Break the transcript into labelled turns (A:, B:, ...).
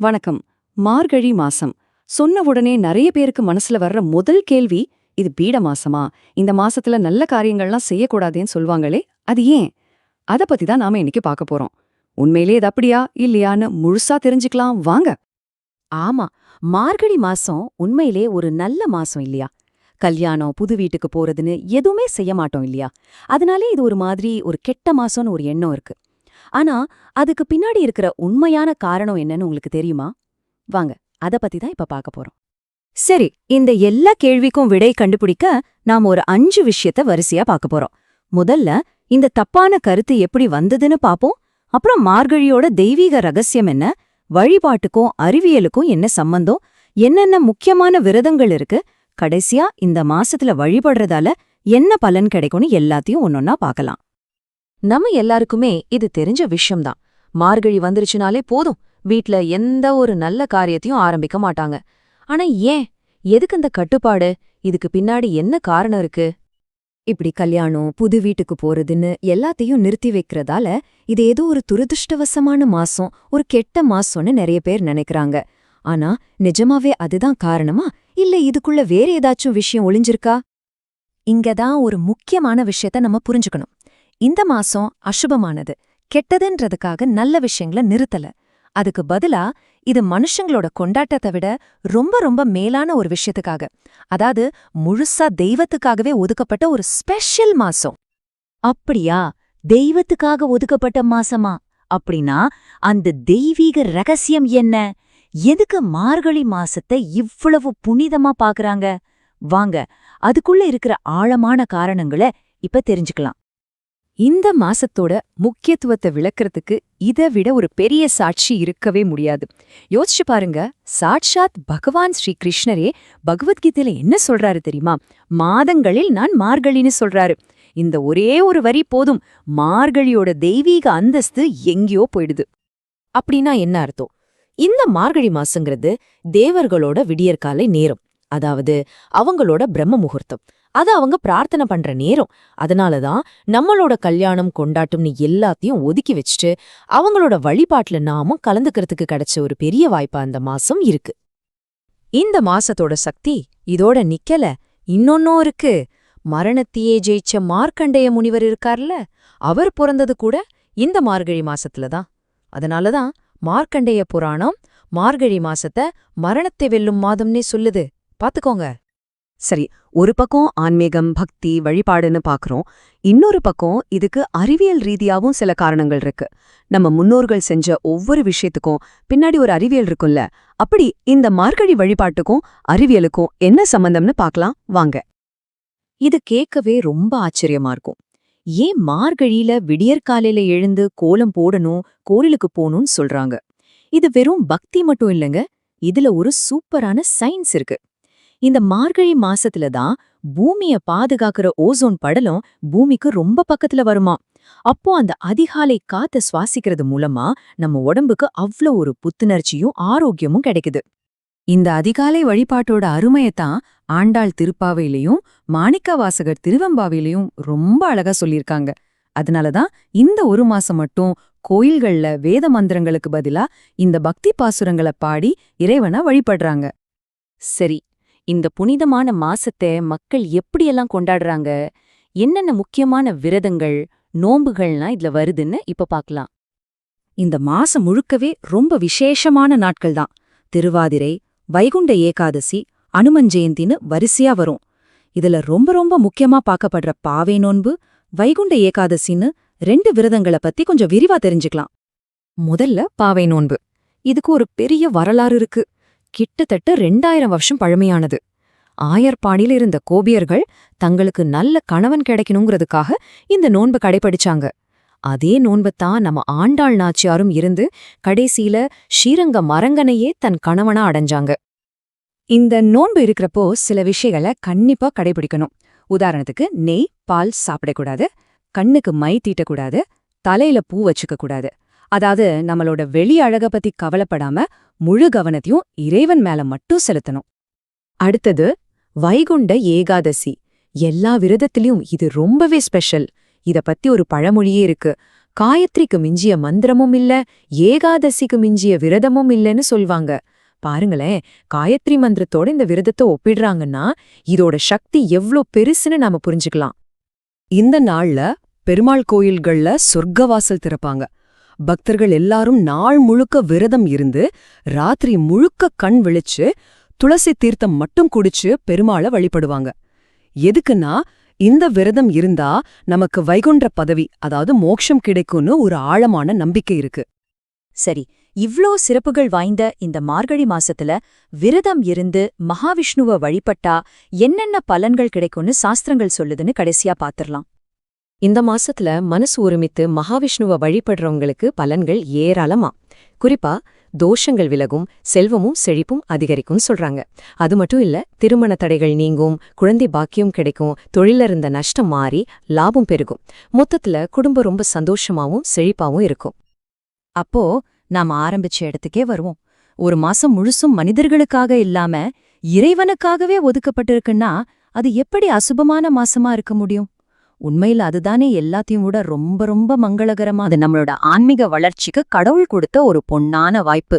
A: வணக்கம். மார்கழி மாசம். சொன்ன உடனே நிறைய பேருக்கு மனசுல வர்ற முதல் கேள்வி இது பீட மாசமா? இந்த மாசத்துல நல்ல காரியங்கள்லாம் செய்யக்கூடாதேன்னு சொல்வாங்களே அது ஏன்? அத பத்தி தான் நாம இன்னைக்கு பார்க்க போறோம். உண்மையிலே இது அப்படியா இல்லையான்னு முழுசா தெரிஞ்சுக்கலாம் வாங்க.
B: ஆமா மார்கழி மாசம் உண்மையிலே ஒரு நல்ல மாசம் இல்லையா? கல்யாணம் புது வீட்டுக்கு போறதுன்னு எதுவுமே செய்ய மாட்டோம் இல்லையா? அதனாலே இது ஒரு மாதிரி ஒரு கெட்ட மாசம்னு ஒரு எண்ணம் இருக்கு. ஆனா அதுக்கு பின்னாடி இருக்கிற உண்மையான காரணம் என்னன்னு உங்களுக்கு தெரியுமா? வாங்க அத பத்தி தான் இப்ப பார்க்க போறோம். சரி இந்த எல்லா கேள்விக்கும் விடை கண்டுபிடிக்க நாம் ஒரு அஞ்சு விஷயத்த வரிசையா பார்க்க போறோம். முதல்ல இந்த தப்பான கருத்து எப்படி வந்ததுன்னு பாப்போம் அப்புறம் மார்கழியோட தெய்வீக ரகசியம் என்ன? வழிபாட்டுக்கும் அறிவியலுக்கும் என்ன சம்பந்தம்? என்னென்ன முக்கியமான விரதங்கள் இருக்கு? கடைசியா இந்த மாசத்துல வழிபடுறதால என்ன பலன் கிடைக்கும்னு எல்லாத்தையும் ஒன்னொன்னா பார்க்கலாம். நம்ம எல்லாருக்குமே இது தெரிஞ்ச விஷயம்தான். மார்கழி வந்துருச்சுனாலே போதும். வீட்ல எந்த ஒரு நல்ல காரியத்தையும் ஆரம்பிக்க மாட்டாங்க. ஆனா ஏன்? எதுக்கு இந்த கட்டுப்பாடு? இதுக்கு பின்னாடி என்ன காரணம் இருக்கு? இப்படி கல்யாணம் புது வீட்டுக்கு போறதுன்னு எல்லாத்தையும் நிறுத்தி வைக்கிறதால இது ஏதோ ஒரு துரதிருஷ்டவசமான மாசம் ஒரு கெட்ட மாசம்னு நிறைய பேர் நினைக்கிறாங்க. ஆனா நிஜமாவே அதுதான் காரணமா? இல்ல இதுக்குள்ள வேற ஏதாச்சும் விஷயம் ஒளிஞ்சிருக்கா? இங்கதான் ஒரு முக்கியமான விஷயத்த நம்ம புரிஞ்சுக்கணும். இந்த மாசம் அசுபமானது. கெட்டதுன்றதுக்காக நல்ல விஷயங்கள நிறுத்தல. அதுக்கு பதிலா இது மனுஷங்களோட கொண்டாட்டத்தை விட ரொம்ப ரொம்ப மேலான ஒரு விஷயத்துக்காக. அதாவது முழுசா தெய்வத்துக்காகவே ஒதுக்கப்பட்ட ஒரு ஸ்பெஷல் மாசம். அப்படியா? தெய்வத்துக்காக ஒதுக்கப்பட்ட மாசமா? அப்படின்னா அந்த தெய்வீக ரகசியம் என்ன? எதுக்கு மார்கழி மாசத்தை இவ்வளவு புனிதமா பாக்குறாங்க? வாங்க அதுக்குள்ள இருக்கிற ஆழமான காரணங்களை இப்ப தெரிஞ்சுக்கலாம்.
A: இந்த மாசத்தோட முக்கியத்துவத்தை விளக்கறதுக்கு இதை விட ஒரு பெரிய சாட்சி இருக்கவே முடியாது. யோசிச்சு பாருங்க சாட்சாத் பகவான் ஸ்ரீ கிருஷ்ணரே பகவத்கீதையில என்ன சொல்றாரு தெரியுமா? மாதங்களில் நான் மார்கழின்னு சொல்றாரு. இந்த ஒரே ஒரு வரி போதும் மார்கழியோட தெய்வீக அந்தஸ்து எங்கேயோ போயிடுது.
B: அப்படின்னா என்ன அர்த்தம்? இந்த மார்கழி மாசங்கிறது தேவர்களோட விடியற்காலை நேரம் அதாவது அவங்களோட பிரம்ம முகூர்த்தம். அது அவங்க பிரார்த்தனை பண்ற நேரம். அதனாலதான் நம்மளோட கல்யாணம் கொண்டாட்டம்னு எல்லாத்தையும் ஒதுக்கி வச்சுட்டு அவங்களோட வழிபாட்டுல நாமும் கலந்துக்கிறதுக்கு கிடைச்ச ஒரு பெரிய வாய்ப்பா அந்த மாசம் இருக்கு. இந்த மாசத்தோட சக்தி இதோட நிக்கல. இன்னொன்னும் இருக்கு. மரணத்தையே ஜெயிச்ச மார்க்கண்டேய முனிவர் இருக்கார்ல அவர் பிறந்தது கூட இந்த மார்கழி மாசத்துல தான். அதனாலதான் மார்க்கண்டேய புராணம் மார்கழி மாசத்த மரணத்தை வெல்லும் மாதம்னே சொல்லுது. பாத்துக்கோங்க.
A: சரி ஒரு பக்கம் ஆன்மீகம் பக்தி வழிபாடுன்னு பார்க்குறோம் இன்னொரு பக்கம் இதுக்கு அறிவியல் ரீதியாவும் சில காரணங்கள் இருக்கு. நம்ம முன்னோர்கள் செஞ்ச ஒவ்வொரு விஷயத்துக்கும் பின்னாடி ஒரு அறிவியல் இருக்கும்ல. அப்படி இந்த மார்கழி வழிபாட்டுக்கும் அறிவியலுக்கும் என்ன சம்பந்தம்னு பார்க்கலாம் வாங்க.
B: இது கேட்கவே ரொம்ப ஆச்சரியமா இருக்கும். ஏன் மார்கழியில விடியற்காலையில எழுந்து கோலம் போடணும் கோயிலுக்கு போகணும்னு சொல்றாங்க? இது வெறும் பக்தி மட்டும் இல்லைங்க. இதுல ஒரு சூப்பரான சயின்ஸ் இருக்கு. இந்த மார்கழி மாசத்துல தான் பூமிய பாதுகாக்கிற ஓசோன் படலம் பூமிக்கு ரொம்ப பக்கத்துல வருமா? அப்போ அந்த அதிகாலை காத்த சுவாசிக்கிறது மூலமா நம்ம உடம்புக்கு அவ்ளோ ஒரு புத்துணர்ச்சியும் ஆரோக்கியமும் கிடைக்குது. இந்த அதிகாலை வழிபாட்டோட அருமையத்தான் ஆண்டாள் திருப்பாவையிலையும் மாணிக்கவாசகர் திருவெம்பாவையிலையும் ரொம்ப அழகா சொல்லியிருக்காங்க. அதனாலதான் இந்த ஒரு மாசம் மட்டும் கோயில்கள்ல வேத மந்திரங்களுக்கு பதிலா இந்த பக்தி பாசுரங்களை பாடி இறைவனா வழிபடுறாங்க. சரி இந்த புனிதமான மாசத்தை மக்கள் எப்படியெல்லாம் கொண்டாடுறாங்க? என்னென்ன முக்கியமான விரதங்கள் நோன்புகள்லாம் இதுல வருதுன்னு இப்ப பார்க்கலாம் இந்த மாசம் முழுக்கவே ரொம்ப விசேஷமான நாட்கள் தான். திருவாதிரை வைகுண்ட ஏகாதசி அனுமன் ஜெயந்தின்னு வரிசையா வரும். இதுல ரொம்ப ரொம்ப முக்கியமா பார்க்கப்படுற பாவை நோன்பு வைகுண்ட ஏகாதசின்னு ரெண்டு விரதங்கள பத்தி கொஞ்சம் விரிவா தெரிஞ்சுக்கலாம். முதல்ல பாவை நோன்பு. இதுக்கு ஒரு பெரிய வரலாறு இருக்கு. கிட்டத்தட்ட ரெண்டாயிரம் வருஷம் பழமையானது. ஆயர்பாணியில இருந்த கோபியர்கள் தங்களுக்கு நல்ல கணவன் கிடைக்கணுங்கிறதுக்காக இந்த நோன்பு கடைபிடிச்சாங்க. அதே நோன்பத்தான் நம்ம ஆண்டாள் நாச்சியாரும் இருந்து கடைசியில ஸ்ரீரங்க மரங்கனையே தன் கணவனா அடைஞ்சாங்க. இந்த நோன்பு இருக்கிறப்போ சில விஷயங்களை கண்டிப்பா கடைபிடிக்கணும். உதாரணத்துக்கு நெய் பால் சாப்பிடக்கூடாது கண்ணுக்கு மை தீட்டக்கூடாது தலையில பூ வச்சுக்க கூடாது அதாவது நம்மளோட வெளி அழக பத்தி கவலைப்படாம முழு கவனத்தையும் இறைவன் மேல மட்டும் செலுத்தணும். அடுத்தது வைகுண்ட ஏகாதசி. எல்லா விரதத்திலையும் இது ரொம்பவே ஸ்பெஷல். இத பத்தி ஒரு பழமொழியே இருக்கு. காயத்ரிக்கு மிஞ்சிய மந்திரமும் இல்ல ஏகாதசிக்கு மிஞ்சிய விரதமும் இல்லைன்னு சொல்வாங்க. பாருங்களேன் காயத்ரி மந்திரத்தோட இந்த விரதத்தை ஒப்பிடுறாங்கன்னா இதோட சக்தி எவ்ளோ பெருசுன்னு நாம புரிஞ்சுக்கலாம்.
C: இந்த நாள்ல பெருமாள் கோயில்கள்ல சொர்க்கவாசல் திறப்பாங்க. பக்தர்கள் எல்லாரும் நாள் முழுக்க விரதம் இருந்து ராத்திரி முழுக்க கண் விழிச்சு துளசி தீர்த்தம் மட்டும் குடிச்சு பெருமாளை வழிபடுவாங்க. எதுக்குன்னா இந்த விரதம் இருந்தா நமக்கு வைகுண்ட பதவி அதாவது மோட்சம் கிடைக்கும்னு ஒரு ஆழமான நம்பிக்கை இருக்கு.
A: சரி இவ்ளோ சிறப்புகள் வாய்ந்த இந்த மார்கழி மாசத்துல விரதம் இருந்து மகாவிஷ்ணுவ வழிபட்டா என்னென்ன பலன்கள் கிடைக்கும்னு சாஸ்திரங்கள் சொல்லுதுன்னு கடைசியா பாத்திரலாம்.
B: இந்த மாசத்துல மனசு ஒருமித்து மகாவிஷ்ணுவ வழிபடுறவங்களுக்கு பலன்கள் ஏராளமா. குறிப்பா தோஷங்கள் விலகும் செல்வமும் செழிப்பும் அதிகரிக்கும் சொல்றாங்க. அது மட்டும் இல்ல திருமண தடைகள் நீங்கும் குழந்தை பாக்கியம் கிடைக்கும் தொழில இருந்த நஷ்டம் மாறி லாபம் பெருகும். மொத்தத்துல குடும்பம் ரொம்ப சந்தோஷமாவும் செழிப்பாவும் இருக்கும்.
A: அப்போ நாம ஆரம்பிச்ச இடத்துக்கே வருவோம். ஒரு மாசம் முழுசும் மனிதர்களுக்காக இல்லாம இறைவனுக்காகவே ஒதுக்கப்பட்டிருக்குன்னா அது எப்படி அசுபமான மாசமா இருக்க முடியும்? உண்மையில அதுதானே எல்லாத்தையும் விட ரொம்ப ரொம்ப மங்களகரமா அது நம்மளோட ஆன்மீக வளர்ச்சிக்கு கடவுள் கொடுத்த ஒரு பொன்னான வாய்ப்பு.